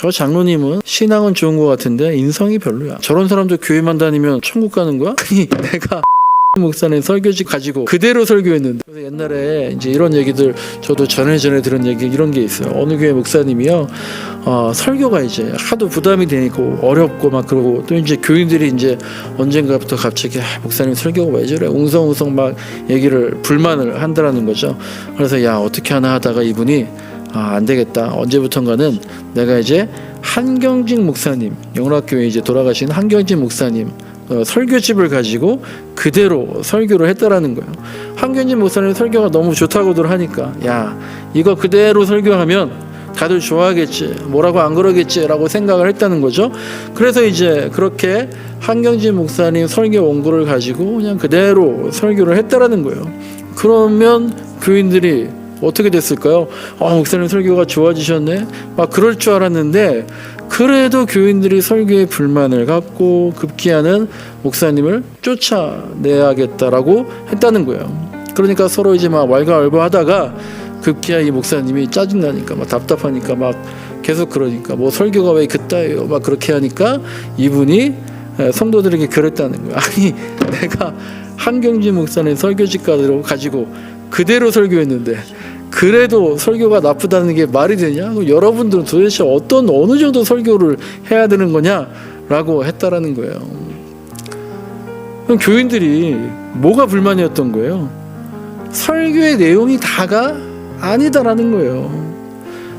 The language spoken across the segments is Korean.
저 장로님은 신앙은 좋은 것 같은데 인성이 별로야. 저런 사람도 교회만 다니면 천국 가는 거야? 아니 내가 목사님 설교지 가지고 그대로 설교했는데 그래서 옛날에 이제 이런 얘기들 저도 전에 전에 들은 얘기 이런 게 있어요. 어느 교회 목사님이요. 어, 설교가 이제 하도 부담이 되니까 어렵고 막 그러고 또 이제 교인들이 이제 언젠가부터 갑자기 아, 목사님 설교가 왜 저래 웅성웅성 막 얘기를 불만을 한다라는 거죠. 그래서 야 어떻게 하나 하다가 이분이 아, 안 되겠다. 언제부턴가는 내가 이제 한경직 목사님, 영락교회 이제 돌아가신 한경직 목사님 어, 설교집을 가지고 그대로 설교를 했다라는 거예요. 한경직 목사님 설교가 너무 좋다고들 하니까 야 이거 그대로 설교하면 다들 좋아하겠지 뭐라고 안 그러겠지라고 생각을 했다는 거죠. 그래서 이제 그렇게 한경직 목사님 설교 원고를 가지고 그냥 그대로 설교를 했다라는 거예요. 그러면 교인들이 어떻게 됐을까요? 아, 목사님 설교가 좋아지셨네. 막 그럴 줄 알았는데 그래도 교인들이 설교에 불만을 갖고 급기야는 목사님을 쫓아내야겠다라고 했다는 거예요. 그러니까 서로 이제 막 왈가왈부 하다가 급기야 이 목사님이 짜증나니까 막 답답하니까 막 계속 그러니까 뭐 설교가 왜 그따예요 막 그렇게 하니까 이분이 에, 성도들에게 그랬다는 거예요. 아니 내가 한경진 목사님 설교집 가지고 그대로 설교했는데 그래도 설교가 나쁘다는 게 말이 되냐? 여러분들은 도대체 어떤 어느 정도 설교를 해야 되는 거냐라고 했다라는 거예요. 그럼 교인들이 뭐가 불만이었던 거예요? 설교의 내용이 다가 아니다라는 거예요.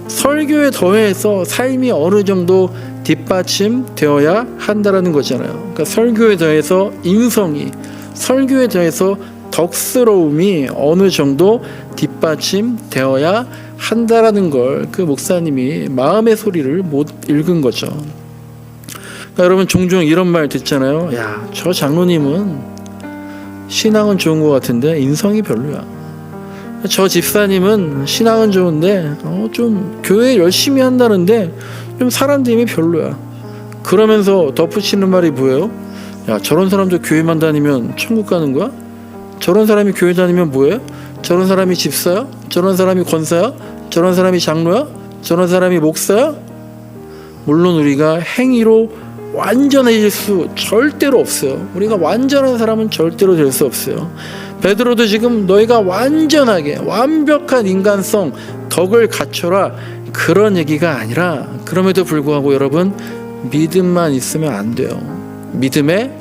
설교에 더해서 삶이 어느 정도 뒷받침되어야 한다라는 거잖아요. 그러니까 설교에 더해서 인성이, 설교에 더해서 덕스러움이 어느 정도 뒷받침되어야 한다라는 걸 그 목사님이 마음의 소리를 못 읽은 거죠. 그러니까 여러분 종종 이런 말 듣잖아요. 야, 저 장로님은 신앙은 좋은 것 같은데 인성이 별로야. 저 집사님은 신앙은 좋은데 어, 좀 교회 열심히 한다는데 좀 사람들이 별로야. 그러면서 덧붙이는 말이 뭐예요? 야 저런 사람도 교회만 다니면 천국 가는 거야? 저런 사람이 교회 다니면 뭐해? 저런 사람이 집사야? 저런 사람이 권사야? 저런 사람이 장로야? 저런 사람이 목사야? 물론 우리가 행위로 완전해질 수 절대로 없어요. 우리가 완전한 사람은 절대로 될 수 없어요. 베드로도 지금 너희가 완전하게 완벽한 인간성 덕을 갖춰라 그런 얘기가 아니라 그럼에도 불구하고 여러분 믿음만 있으면 안 돼요. 믿음에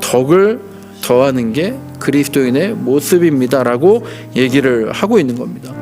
덕을 더하는 게 그리스도인의 모습입니다라고 얘기를 하고 있는 겁니다.